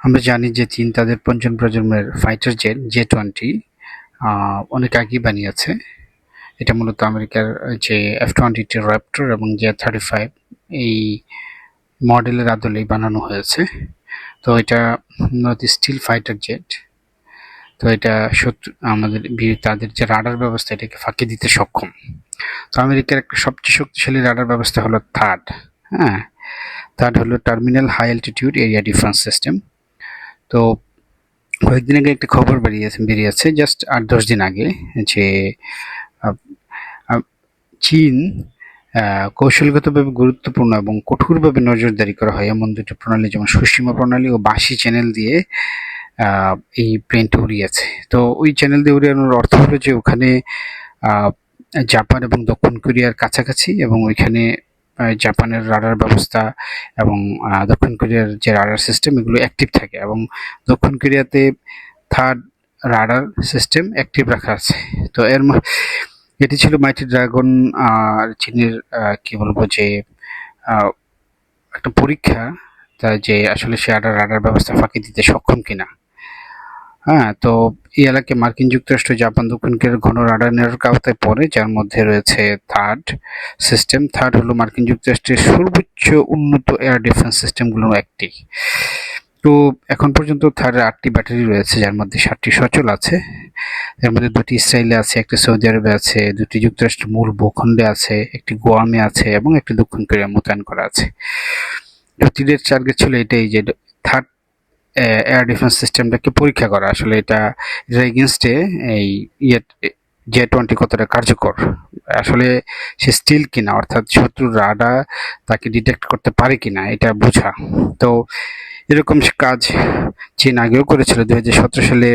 আমরা জানি যে চীন তাদের পঞ্চম প্রজন্মের ফাইটার জেট জে টোয়েন্টি অনেক আগেই বানিয়েছে। এটা মূলত আমেরিকার যে এফ টোয়েন্টি টু র্যাপ্টর এবং জে থার্টি ফাইভ এই মডেলের আদলেই বানানো হয়েছে। তো এটা মূলত স্টিল ফাইটার জেট তো এটা শত্রু, আমাদের তাদের যে রাডার ব্যবস্থা, এটাকে ফাঁকি দিতে সক্ষম। তো আমেরিকার একটা সবচেয়ে শক্তিশালী রাডার ব্যবস্থা হলো থার্ড হ্যাঁ? থার্ড হলো terminal high altitude area difference system তো কয়েকদিন আগে একটা খবর বেরিয়েছে বেরিয়েছে জাস্ট আট দশ দিন আগে, যে চীন কৌশলগতভাবে গুরুত্বপূর্ণ এবং কঠোরভাবে নজরদারি করা হয় এমন দুটো প্রণালী, যেমন সুসীমা প্রণালী ও বাসি চ্যানেল দিয়ে এই প্লেনটা উড়িয়েছে। তো ওই চ্যানেল দিয়ে উড়িয়ানোর অর্থ হলো যে, ওখানে জাপান এবং দক্ষিণ কোরিয়ার কাছাকাছি এবং ওইখানে জাপানের রাডার ব্যবস্থা এবং দক্ষিণ কোরিয়ার যে রাডার সিস্টেম, এগুলো অ্যাক্টিভ থাকে এবং দক্ষিণ কোরিয়াতে থার্ড রাডার সিস্টেম অ্যাক্টিভ রাখা আছে। তো এর এটি ছিল মাইটি ড্রাগন আর চীনের কি বলব যে একটা পরীক্ষা, তা যে আসলে সে রাডার রাডার ব্যবস্থা ফাঁকি দিতে সক্ষম কিনা। হ্যাঁ তো এই এলাকায় মার্কিন যুক্তরাষ্ট্র জাপান দক্ষিণ কোরিয়ার ঘন রাডার নেটওয়ার্ক আওতায় পড়ে, যার মধ্যে রয়েছে থার্ড সিস্টেম। থার্ড হলো মার্কিন যুক্তরাষ্ট্রের সর্বোচ্চ উন্নত এয়ার ডিফেন্স সিস্টেমগুলোর একটি। তো এখন পর্যন্ত থার্ডের আটটি ব্যাটারি রয়েছে, যার মধ্যে সাতটি সচল আছে। এর মধ্যে দুটি ইসরায়েলে আছে, একটি সৌদি আরবে আছে, দুটি যুক্তরাষ্ট্রের মূল ভূখণ্ডে আছে, একটি গোয়ামে আছে এবং একটি দক্ষিণ কোরিয়া মোতায়েন করা আছে। তীরের টার্গেট ছিল এটাই যে, থার্ড এয়ার ডিফেন্স সিস্টেমটাকে পরীক্ষা করা? আসলে এটা এগেনস্টে এই ইয়ে জে টোয়েন্টি কতটা কার্যকর? আসলে সে স্টিল কিনা, অর্থাৎ শত্রুর রাডা তাকে ডিটেক্ট করতে পারে কিনা, এটা বোঝা। তো এরকম কাজ চীন আগেও করেছিল দু হাজার সতেরো সালে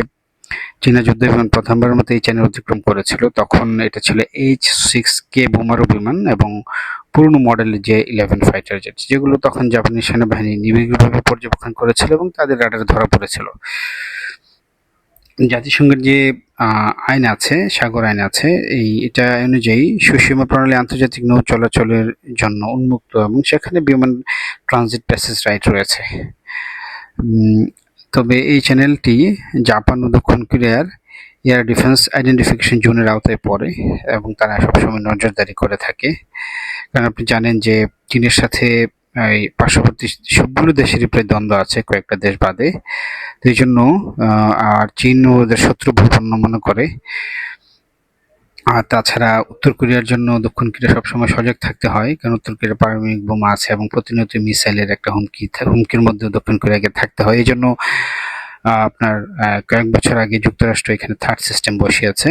চীনা যুদ্ধ বিমান প্রথমবারের মতো এই চ্যানেল অতিক্রম করেছিল। তখন এটা ছিল এইচ সিক্স কে বোমারু বিমান এবং পুরনো মডেলের যে ইলেভেন ফাইটার জেট যেগুলো তখন জাপানি সেনাবাহিনী নিবিড়ভাবে পর্যবেক্ষণ করেছিল এবং তাদের রাডারে ধরা পড়েছিল। জাতিসংঘের যে আইন আছে, সাগর আইন আছে, এই, এটা অনুযায়ী সুসীমা প্রণালী আন্তর্জাতিক নৌ চলাচলের জন্য উন্মুক্ত এবং সেখানে বিমান ট্রানজিট প্যাসেজ রাইট রয়েছে। তবে এই চ্যানেলটি জাপান ও দক্ষিণ কোরিয়ার এয়ার ডিফেন্স আইডেন্টিফিকেশন জোনের আওতায় পড়ে এবং তারা সবসময় নজরদারি করে থাকে। কারণ আপনি জানেন যে চীনের সাথে, এই পার্শ্ববর্তী সবগুলো দেশেরই প্রায় দ্বন্দ্ব আছে কয়েকটা দেশ বাদে। এই জন্য আর চীন ওদের শত্রু ভূপন্ন মনে করে আর তাছাড়া উত্তর কোরিয়ার জন্য দক্ষিণ কোরিয়া সবসময় সজাগ থাকতে হয়, কারণ উত্তর কোরিয়ার পারমাণবিক বোমা আছে এবং প্রতিনিয়ত মিসাইলের একটা হুমকি হুমকির মধ্যে দক্ষিণ কোরিয়াকে থাকতে হয়। এই জন্য আপনার কয়েক বছর আগে যুক্তরাষ্ট্র এখানে থার্ড সিস্টেম বসিয়েছে।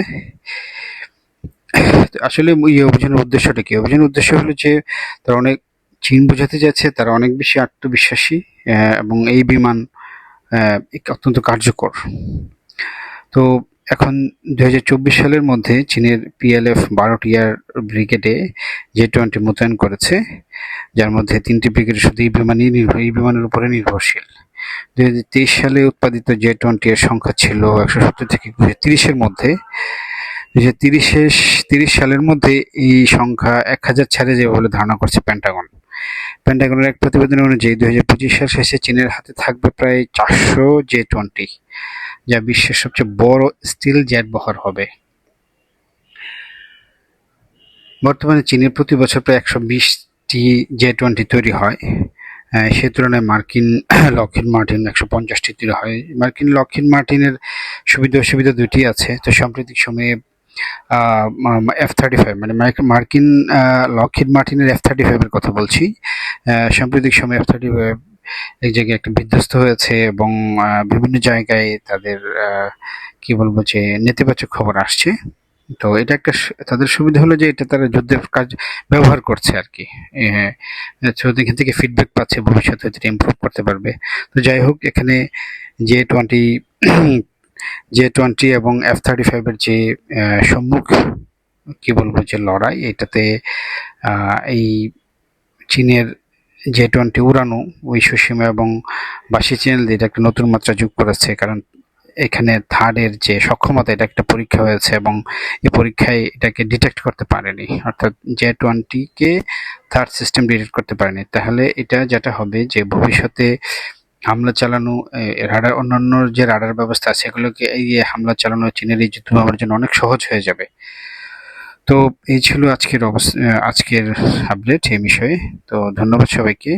আসলে এই অভিযানের উদ্দেশ্যটা কি? অভিযানের উদ্দেশ্য হলো যে, তারা অনেক চীন বোঝাতে যাচ্ছে, তারা অনেক বেশি আত্মবিশ্বাসী এবং এই বিমান অত্যন্ত কার্যকর। তো এখন দুই হাজার চব্বিশ সালের মধ্যে চীনের পিএলএফ বারোটি এয়ার ব্রিগেডে জে টোয়েন্টি মোতায়েন করেছে, যার মধ্যে তিনটি ব্রিগেড শুধু এই বিমানই নির্ভর এই বিমানের উপরে নির্ভরশীল। দুই হাজার তেইশ সালে উৎপাদিত জে টোয়েন্টি এর সংখ্যা ছিল একশো সত্তর থেকে তিরিশের মধ্যে। হাজার তিরিশে তিরিশ সালের মধ্যে এই সংখ্যা এক হাজার ছাড়ে যাবে বলে ধারণা করছে পেন্টাগন পেন্টাগনের এক প্রতিবেদন অনুযায়ী দুই হাজার পঁচিশ সাল শেষে চীনের হাতে থাকবে প্রায় চারশো জে টোয়েন্টি যা বিশ্বের সবচেয়ে বড় স্টিল জেট বহর হবে। বর্তমানে চীনের প্রতি বছর প্রায় একশো বিশটি জে টোয়েন্টি তৈরি হয়। সে তুলনায় মার্কিন লকহিড মার্টিন একশো পঞ্চাশটি তৈরি হয়। মার্কিন লকহিড মার্টিনের সুবিধা অসুবিধা দুটি আছে। তো সাম্প্রতিক সময়ে এফ থার্টি ফাইভ মানে মার্ক- মার্কিন লকহিড মার্টিনের এফ থার্টি ফাইভের কথা বলছি। সাম্প্রতিক সময়ে এফ থার্টি ফাইভ এক জায়গায় একটা বিধ্বস্ত হয়েছে এবং বিভিন্ন জায়গায় তাদের কি বলব যে নেতিবাচক খবর আসছে। তো এটা একটা তাদের সুবিধা হলো যে এটা তারা যুদ্ধের কাজ ব্যবহার করছে আর কি। এখান থেকে ফিডব্যাক পাচ্ছে, ভবিষ্যতে এটা ইমপ্রুভ করতে পারবে। তো যাই হোক, এখানে জে টোয়েন্টি জে টোয়েন্টি এবং এফ থার্টি ফাইভের যে সম্মুখ, কি বলব, যে লড়াই, এটাতে এই চীনের জে টোয়েন্টি উড়ানো ওই সুসীমা এবং বাসি চ্যানেল এটা একটা নতুন মাত্রা যোগ করেছে, কারণ এখানে থার্ডের যে সক্ষমতা, এটা একটা পরীক্ষা হয়েছে এবং এই পরীক্ষায় এটাকে ডিটেক্ট করতে পারেনি। অর্থাৎ জে টোয়েন্টিকে থার্ড সিস্টেম ডিটেক্ট করতে পারেনি। তাহলে এটা যেটা হবে যে ভবিষ্যতে হামলা চালানো রাডার, অন্যান্য যে রাডার ব্যবস্থা সেগুলোকে এগিয়ে হামলা চালানো, চীনের এই যুদ্ধ আমার জন্য অনেক সহজ হয়ে যাবে। তো এই ছিল আজকের অবস্থা আজকের আপডেট এই বিষয়ে। তো ধন্যবাদ সবাইকে।